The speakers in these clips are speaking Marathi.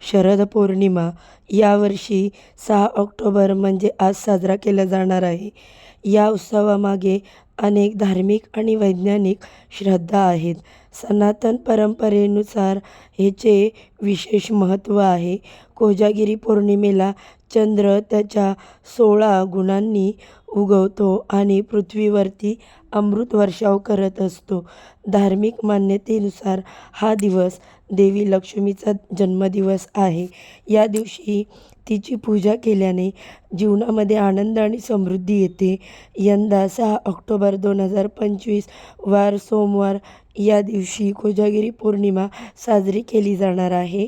शरद पौर्णिमा यावर्षी सहा ऑक्टोबर म्हणजे आज साजरा केला जाणार आहे. या उत्सवामागे अनेक धार्मिक आणि वैज्ञानिक श्रद्धा आहेत. सनातन परंपरेनुसार ह्याचे विशेष महत्त्व आहे. कोजागिरी पौर्णिमेला चंद्र त्याच्या सोळा गुणांनी उगवतो आणि पृथ्वीवरती अमृत वर्षाव करत असतो. धार्मिक मान्यतेनुसार हा दिवस देवी लक्ष्मीचा जन्मदिवस आहे. या दिवशी तिची पूजा केल्याने जीवनामध्ये आनंद आणि समृद्धी येते. यंदा सहा ऑक्टोबर दोन हजार पंचवीस वार सोमवार या दिवशी कोजागिरी पौर्णिमा साजरी केली जाणार आहे.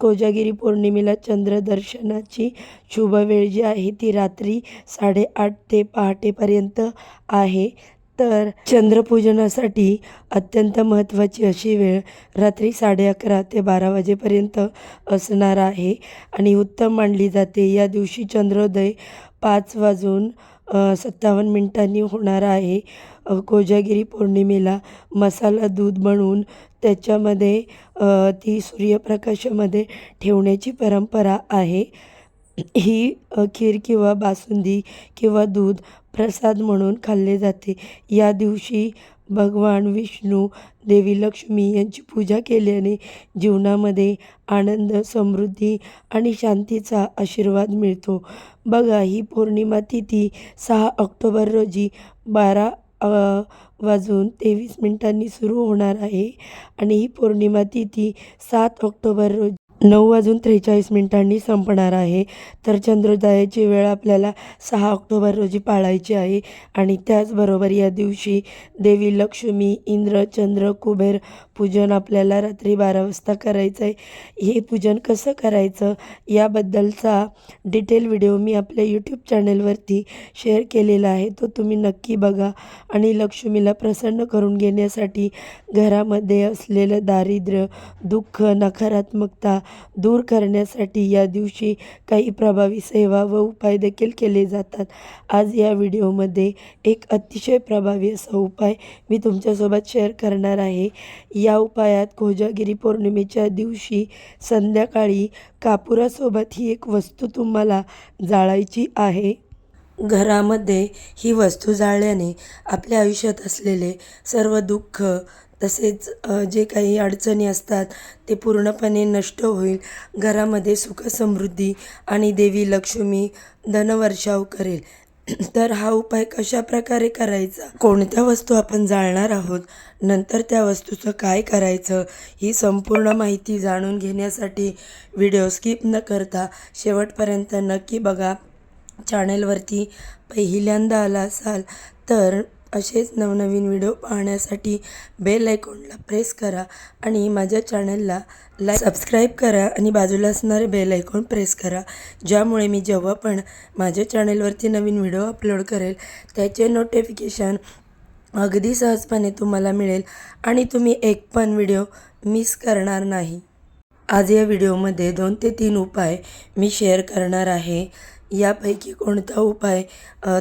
कोजागिरी पौर्णिमेला चंद्रदर्शनाची शुभ वेळ जी आहे ती रात्री साडेआठ ते पहाटेपर्यंत आहे. तर चंद्रपूजनासाठी अत्यंत महत्त्वाची अशी वेळ रात्री साडे अकरा ते बारा वाजेपर्यंत असणार आहे आणि उत्तम मानली जाते. या दिवशी चंद्रोदय पाच वाजून सत्तावन्न मिनिटांनी होणार आहे. कोजागिरी पौर्णिमेला मसाला दूध बनवून त्याच्यामध्ये ती सूर्यप्रकाशामध्ये ठेवण्याची परंपरा आहे. ही खीर किंवा बासुंदी किंवा दूध प्रसाद म्हणून खाल्ले जाते. या दिवशी भगवान विष्णू देवी लक्ष्मी यांची पूजा केल्याने जीवनामध्ये आनंद समृद्धी आणि शांतीचा आशीर्वाद मिळतो. बघा ही पौर्णिमा तिथी सहा ऑक्टोबर रोजी बारा वाजून तेवीस मिनिटांनी सुरू होणार आहे. आणि ही पौर्णिमा तिथी सात ऑक्टोबर रोजी नऊ वाजून त्रेचाळीस मिनिटांनी संपणार आहे. तर चंद्रोदयाची वेळ आपल्याला सहा ऑक्टोबर रोजी पाळायची आहे आणि त्याचबरोबर या दिवशी देवी लक्ष्मी इंद्र चंद्र कुबेर पूजन आपल्याला रात्री बारा वाजता करायचं आहे हे पूजन कसं करायचं याबद्दलचा डिटेल व्हिडिओ मी आपल्या यूट्यूब चॅनलवरती शेअर केलेला आहे. तो तुम्ही नक्की बघा आणि लक्ष्मीला प्रसन्न करून घेण्यासाठी घरामध्ये असलेलं दारिद्र्य दुःख नकारात्मकता दूर करण्यासाठी या दिवशी काही प्रभावी सेवा व उपाय देखील केले जातात. आज या व्हिडिओमध्ये एक अतिशय प्रभावी असा उपाय मी तुमच्यासोबत शेअर करणार आहे. या उपायात कोजागिरी पौर्णिमेच्या दिवशी संध्याकाळी कापुरासोबत ही एक वस्तू तुम्हाला जाळायची आहे. घरामध्ये ही वस्तू जाळल्याने आपल्या आयुष्यात असलेले सर्व दुःख तसेच जे काही अडचणी असतात ते पूर्णपणे नष्ट होईल. घरामध्ये सुख समृद्धी आणि देवी लक्ष्मी धनवर्षाव करेल. तर हा उपाय कशा प्रकारे करायचा? कोणत्या वस्तू आपण जाळणार आहोत? नंतर त्या वस्तूचं काय करायचं? ही संपूर्ण माहिती जाणून घेण्यासाठी व्हिडिओ स्किप न करता शेवटपर्यंत नक्की बघा. चॅनेलवरती पहिल्यांदा आला असाल तर असेच नवनवीन व्हिडिओ पाहण्यासाठी बेल आयकॉनला प्रेस करा आणि माझ्या चॅनलला लाईक सबस्क्राईब करा आणि बाजूला असणारे बेल आयकॉन प्रेस करा. ज्यामुळे मी जेव्हा पण माझ्या चॅनलवरती नवीन व्हिडिओ अपलोड करेल त्याचे नोटिफिकेशन अगदी सहजपणे तुम्हाला मिळेल आणि तुम्ही एक पण व्हिडिओ मिस करणार नाही. आज या व्हिडिओमध्ये दोन ते तीन उपाय मी शेअर करणार आहे. यापैकी कोणता उपाय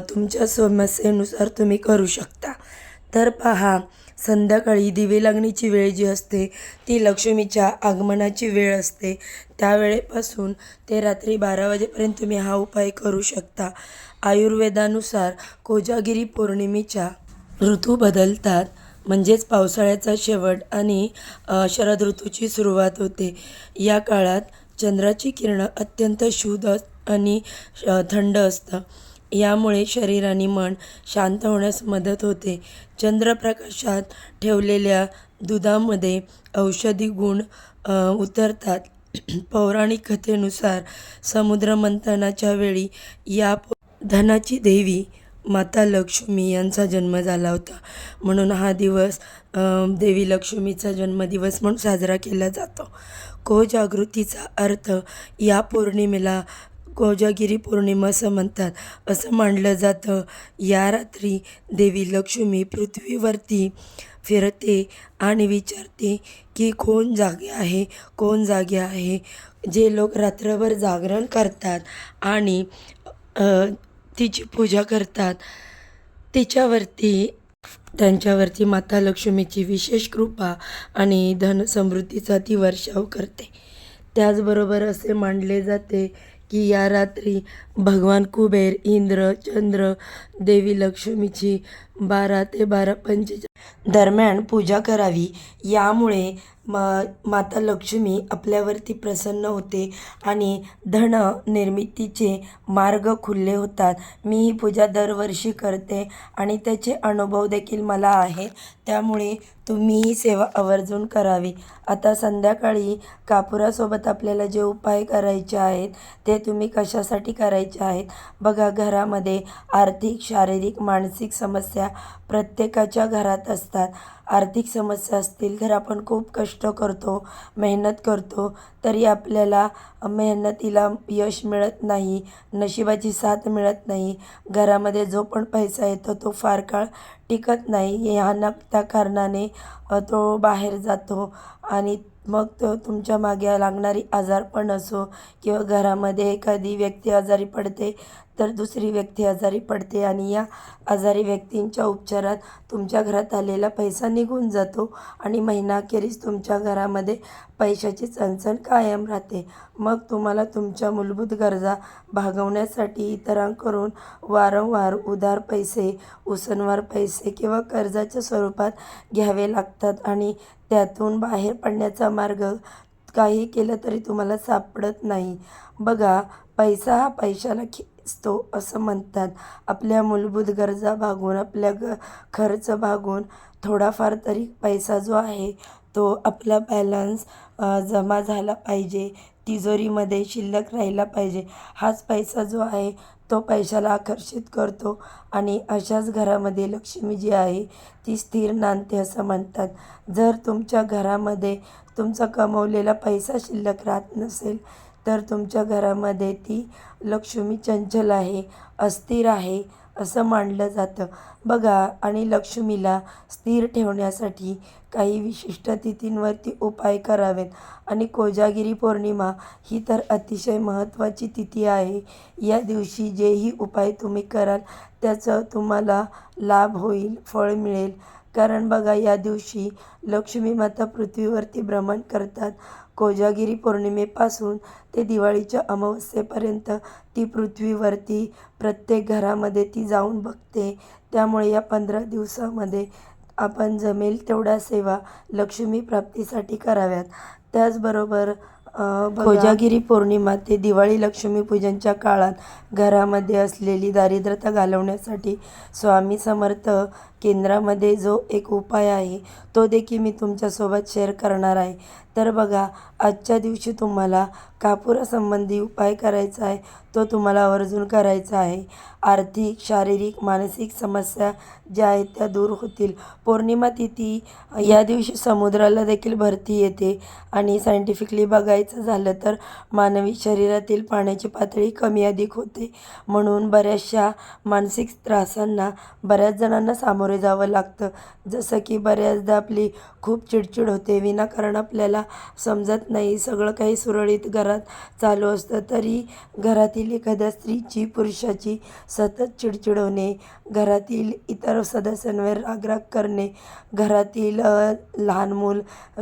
तुमच्या समस्येनुसार तुम्ही करू शकता? तर पहा संध्याकाळी दिवे लागण्याची वेळ जी असते ती लक्ष्मीच्या आगमनाची वेळ असते. त्यावेळेपासून ते रात्री बारा वाजेपर्यंत तुम्ही हा उपाय करू शकता. आयुर्वेदानुसार कोजागिरी पौर्णिमेच्या ऋतू बदलतात. म्हणजेच पावसाळ्याचा शेवट आणि शरद ऋतूची सुरुवात होते. या काळात चंद्राची किरणं अत्यंत शुद्ध आणि श- थंड असतं. यामुळे शरीर आणि मन शांत होण्यास मदत होते. चंद्रप्रकाशात ठेवलेल्या दुधामध्ये औषधी गुण उतरतात. पौराणिक कथेनुसार समुद्रमंथनाच्या वेळी या धनाची देवी माता लक्ष्मी यांचा जन्म झाला होता. म्हणून हा दिवस देवी लक्ष्मीचा जन्मदिवस म्हणून साजरा केला जातो. कोजागृतीचा अर्थ या पौर्णिमेला कोजागिरी पौर्णिमा असं म्हणतात. असं मानलं जातं. या रात्री देवी लक्ष्मी पृथ्वीवरती फिरते आणि विचारते की कोण जागे आहे? कोण जागे आहे? जे लोक रात्रभर जागरण करतात आणि तिची पूजा करतात तिच्यावरती त्यांच्यावरती माता लक्ष्मीची विशेष कृपा आणि धनसमृद्धीचा ती वर्षाव करते. त्याचबरोबर असे मानले जाते की या रात्री भगवान कुबेर इंद्र चंद्र देवी लक्ष्मीची बारा ते बारा पंचेचाळीस दरम्यान पूजा करावी. यामुळे म माता लक्ष्मी आपल्यावरती प्रसन्न होते आणि धन निर्मितीचे मार्ग खुले होतात. मी ही पूजा दरवर्षी करते आणि त्याचे अनुभव देखील मला आहे त्यामुळे तुम्ही ही सेवा आवर्जून करावी. आता संध्याकाळी कापुरासोबत आपल्याला जे उपाय करायचे आहेत ते तुम्ही कशासाठी करायचे? आहेत. बघा घरामध्ये आर्थिक शारीरिक मानसिक समस्या प्रत्येकाच्या घरात असतात. आर्थिक समस्या असतील तर आपण खूप कष्ट करतो मेहनत करतो तरी आपल्याला मेहनतीला यश मिळत नाही नशिबाची साथ मिळत नाही. घरामध्ये जो पण पैसा येतो तो फार काळ टिकत नाही. ह्या न त्या कारणाने तो बाहेर जातो आणि मग तो तुमच्या मागे लागणारी आजारपण असो किंवा घरामध्ये एखादी व्यक्ती आजारी पडते तर दुसरी व्यक्ती आजारी पडते आणि या आजारी व्यक्तींच्या उपचारात तुमच्या घरात आलेला पैसा निघून जातो आणि महिनाअखेरीस तुमच्या घरामध्ये पैशाची चणचण कायम राहते. मग तुम्हाला तुमच्या मूलभूत गरजा भागवण्यासाठी इतरांकडून वारंवार उधार पैसे उसनवार पैसे किंवा कर्जाच्या स्वरूपात घ्यावे लागतात आणि त्यातून बाहेर पडण्याचा मार्ग काही केलं तरी तुम्हाला सापडत नाही. बघा पैसा हा पैशाला असतो असं म्हणतात. आपल्या मूलभूत गरजा भागून आपल्या ग खर्च भागून थोडाफार तरी पैसा जो आहे तो आपला बॅलन्स जमा झाला पाहिजे. तिजोरीमध्ये शिल्लक राहिला पाहिजे. हाच पैसा जो आहे तो पैशाला आकर्षित करतो आणि अशाच घरामध्ये लक्ष्मी जी आहे ती स्थिर नांदते असं म्हणतात. जर तुमच्या घरामध्ये तुमचा कमवलेला पैसा शिल्लक राहत नसेल तर तुमच्या घरामध्ये ती लक्ष्मी चंचल आहे अस्थिर आहे असं मानलं जातं. बघा आणि लक्ष्मीला स्थिर ठेवण्यासाठी काही विशिष्ट तिथींवरती उपाय करावेत. आणि कोजागिरी पौर्णिमा ही तर अतिशय महत्त्वाची तिथी आहे. या दिवशी जेही उपाय तुम्ही कराल त्याचं तुम्हाला लाभ होईल फळ मिळेल. कारण बघा या दिवशी लक्ष्मी माता पृथ्वीवरती भ्रमण करतात. कोजागिरी पौर्णिमेपासून ते दिवाळीच्या अमावस्येपर्यंत ती पृथ्वीवरती प्रत्येक घरामध्ये ती जाऊन बघते. त्यामुळे या पंधरा दिवसामध्ये आपण जमेल तेवढ्या सेवा लक्ष्मी प्राप्तीसाठी कराव्यात. त्याचबरोबर कोजागिरी पौर्णिमा ते दिवाळी लक्ष्मीपूजनच्या काळात घरामध्ये असलेली दारिद्र्यता घालवण्यासाठी स्वामी समर्थ केंद्रामध्ये जो एक उपाय आहे तो देखील मी तुमच्यासोबत शेअर करणार आहे. तर बघा आजच्या दिवशी तुम्हाला कापुरासंबंधी उपाय करायचा आहे. तो तुम्हाला आवर्जून करायचा आहे. आर्थिक शारीरिक मानसिक समस्या ज्या आहेत त्या दूर होतील. पौर्णिमा तिथी या दिवशी समुद्राला देखील भरती येते. आणि सायंटिफिकली बघायचं झालं तर मानवी शरीरातील पाण्याची पातळी कमी अधिक होते. म्हणून बऱ्याचशा मानसिक त्रासांना बऱ्याच जणांना सामोरे जावं लागतं. जसं की बऱ्याचदा आपली खूप चिडचिड होते. विनाकारण आपल्याला समजत नाही. सगळं काही सुरळीत घरात चालू असतं. तरी घरातील एखाद्या स्त्रीची पुरुषाची सतत चिडचिडवणे घरातील इतर सदस्यांवर रागराग करणे घरातील लहान मूल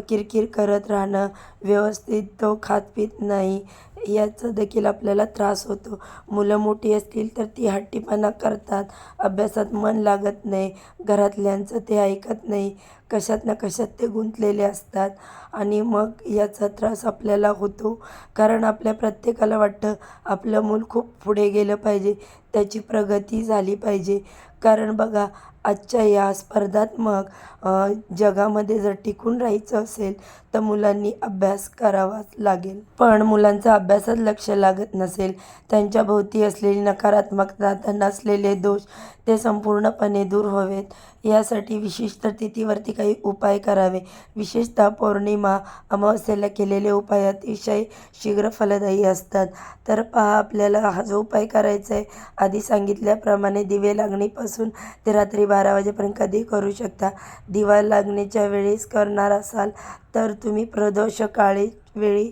किरकिर करत राहणं व्यवस्थित तो खात पित नाही याचा देखील आपल्याला त्रास होतो. मुलं मोठी असतील तर ती हट्टीपणा करतात. अभ्यासात मन लागत नाही. घरातल्यांचं ते ऐकत नाही. कशात ना कशात ते गुंतलेले असतात. आणि मग याचा त्रास आपल्याला होतो. कारण आपल्या प्रत्येकाला वाटतं आपलं मूल खूप पुढे गेलं पाहिजे. त्याची प्रगती झाली पाहिजे. कारण बघा आजच्या या स्पर्धात्मक जगामध्ये जर टिकून राहायचं असेल तर मुलांनी अभ्यास करावाच लागेल. पण मुलांचा अभ्यासात लक्ष लागत नसेल त्यांच्या भोवती असलेली नकारात्मकता त्यांना असलेले दोष ते संपूर्णपणे दूर व्हावेत. यासाठी विशिष्ट तिथीवरती काही उपाय करावे. विशेषतः पौर्णिमा अमावस्येला केलेले उपाय अतिशय शीघ्र फलदायी असतात. तर पहा आपल्याला हा जो उपाय करायचा आहे आधी सांगितल्याप्रमाणे दिवे लागणीपासून ते रात्री बारा वाजेपर्यंत कधी करू शकता? दिवा लागण्याच्या वेळेस करणार असाल तर तुम्ही प्रदोष काळी वेळी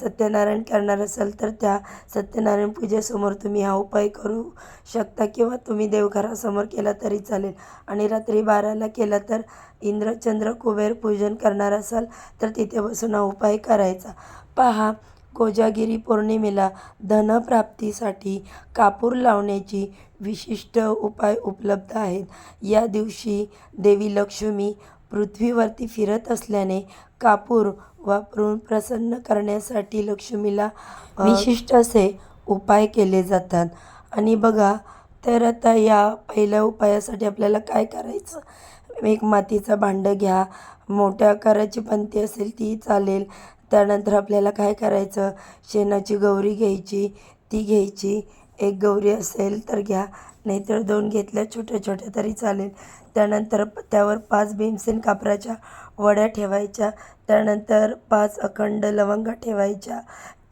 सत्यनारायण करणार असाल तर त्या सत्यनारायण पूजेसमोर तुम्ही हा उपाय करू शकता किंवा तुम्ही देवघरासमोर केला तरी चालेल. आणि रात्री बाराला केला तर इंद्रचंद्र कुबेर पूजन करणार असाल तर तिथे बसून हा उपाय करायचा. पहा कोजागिरी पौर्णिमेला धनप्राप्तीसाठी कापूर लावण्याची विशिष्ट उपाय उपलब्ध आहेत. या दिवशी देवी लक्ष्मी पृथ्वीवरती फिरत असल्याने कापूर वापरून प्रसन्न करण्यासाठी लक्ष्मीला विशिष्ट असे उपाय केले जातात. आणि बघा तर आता या पहिल्या उपायासाठी आपल्याला काय करायचं? एक मातीचं भांडं घ्या मोठ्या आकाराची पंती असेल ती चालेल. त्यानंतर आपल्याला काय करायचं? शेणाची गौरी घ्यायची ती घ्यायची. एक गौरी असेल तर घ्या. नाहीतर दोन घेतल्या छोट्या छोट्या तरी चालेल. त्यानंतर प- त्यावर पाच भीमसेन कापराच्या वड्या ठेवायच्या. त्यानंतर पाच अखंड लवंगा ठेवायच्या.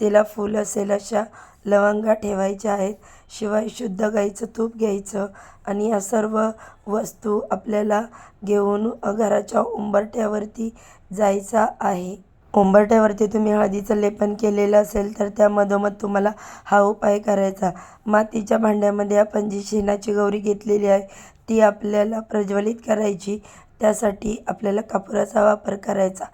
तिला फूल असेल अशा लवंगा ठेवायच्या आहेत. शिवाय शुद्ध गाईचं तूप घ्यायचं. आणि या सर्व वस्तू आपल्याला घेऊन घराच्या उंबरठ्यावरती जायचा आहे. उंबरठ्यावरती तुम्ही हळदीचं लेपन केलेलं असेल तर त्यामधोमध तुम्हाला हा उपाय करायचा. मातीच्या भांड्यामध्ये आपण जी शेणाची गौरी घेतलेली आहे ती आपल्याला प्रज्वलित करायची. त्यासाठी आपल्याला कापुराचा वापर करायचा.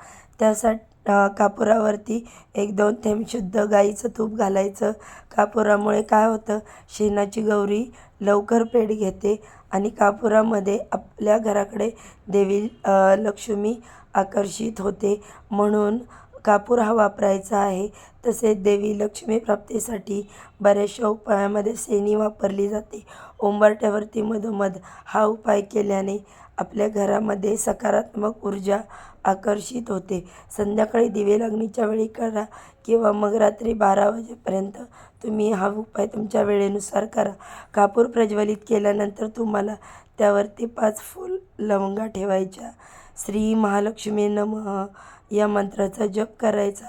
त्यासाठी कापुरावरती एक दोन थेंब शुद्ध गाईचं तूप घालायचं. कापुरामुळे काय होतं शेणाची गौरी लवकर पेट घेते आणि कापुरामध्ये आपल्या घराकडे देवी लक्ष्मी आकर्षित होते. म्हणून कापूर हा वापरायचा आहे. तसेच देवी लक्ष्मी प्राप्तीसाठी बऱ्याचशा उपायामध्ये सेनी वापरली जाते. उंबरठ्यावरती मधोमध हा उपाय केल्याने आपल्या घरामध्ये सकारात्मक ऊर्जा आकर्षित होते. संध्याकाळी दिवे लागणीच्या वेळी करा किंवा मग रात्री बारा वाजेपर्यंत तुम्ही हा उपाय तुमच्या वेळेनुसार करा. कापूर प्रज्वलित केल्यानंतर तुम्हाला त्यावरती पाच फूल लवंगा ठेवायच्या श्री महालक्ष्मी नमः. या मंत्राचा जप करायचा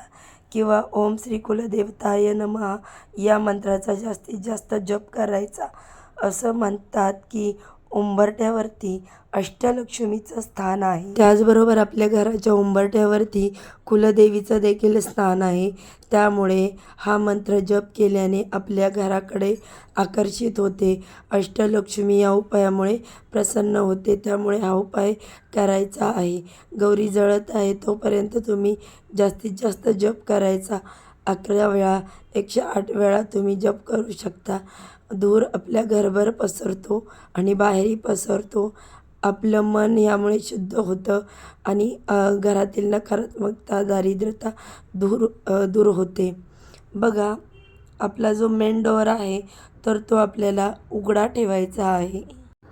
किंवा ओम श्री कुलदेवताय नमः. या मंत्राचा जास्तीत जास्त जप करायचा. असं म्हणतात की उंबरठ्यावरती अष्टलक्ष्मीचं स्थान आहे. त्याचबरोबर आपल्या घराच्या उंबरठ्यावरती कुलदेवीचं देखील स्थान आहे. त्यामुळे हा मंत्र जप केल्याने आपल्या घराकडे आकर्षित होते. अष्टलक्ष्मी या उपायामुळे प्रसन्न होते. त्यामुळे हा उपाय करायचा आहे. गौरी जळत आहे तोपर्यंत तुम्ही जास्तीत जास्त जप करायचा. अकरा वेळा एकशे आठ वेळा तुम्ही जप करू शकता. धूर आपल्या घरभर पसरतो आणि बाहेरही पसरतो. आपलं मन यामुळे शुद्ध होतं आणि घरातील नकारात्मकता दारिद्र्यता दूर दूर होते. बघा आपला जो मेन डोअर आहे तर तो आपल्याला उघडा ठेवायचा आहे.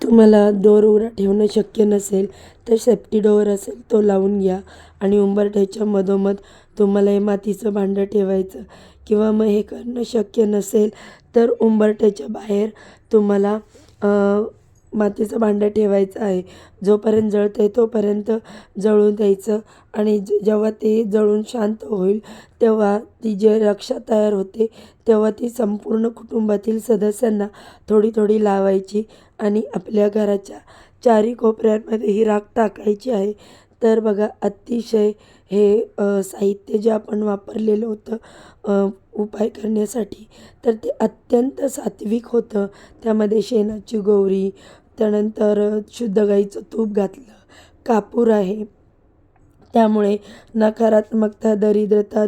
तुम्हाला डोअर उघडा ठेवणं शक्य नसेल तर सेफ्टी डोअर असेल तो लावून घ्या. आणि उंबरठ्याच्या मधोमध तुम्हाला हे मातीचं भांडं ठेवायचं किंवा मग हे करणं शक्य नसेल तर उंबरठ्याच्या बाहेर तुम्हाला मातीचं भांडं ठेवायचं आहे. जोपर्यंत जळतं आहे तोपर्यंत जळून द्यायचं आणि ज जेव्हा ते जळून शांत होईल तेव्हा ती जे रक्षा तयार होते तेव्हा ती संपूर्ण कुटुंबातील सदस्यांना थोडी थोडी लावायची आणि आपल्या घराच्या चारी कोपऱ्यांमध्ये ही राख टाकायची आहे. तर बघा अतिशय हे साहित्य जे आपण वापरलेलं होतं उपाय करण्यासाठी तर ते अत्यंत सात्विक होतं. त्यामध्ये शेणाची गौरी त्यानंतर शुद्ध गाईचं तूप घातलं. कापूर आहे. त्यामुळे नकारात्मकता दरिद्रता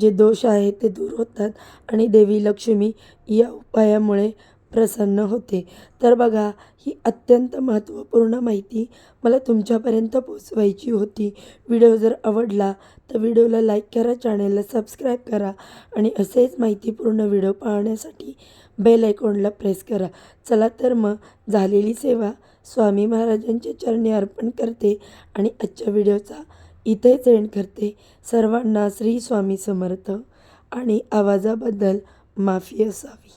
जे दोष आहे ते दूर होतात. आणि देवी लक्ष्मी या उपायामुळे प्रसन्न होते. तर बघा ही अत्यंत महत्त्वपूर्ण माहिती मला तुमच्यापर्यंत पोचवायची होती. व्हिडिओ जर आवडला तर व्हिडिओला लाईक करा चॅनलला सबस्क्राईब करा आणि असेच माहितीपूर्ण व्हिडिओ पाहण्यासाठी बेल आयकॉनला प्रेस करा. चला तर मग झालेली सेवा स्वामी महाराजांच्या चरणी अर्पण करते आणि आजच्या व्हिडिओचा इथेच एंड करते. सर्वांना श्री स्वामी समर्थ आणि आवाजाबद्दल माफी असावी.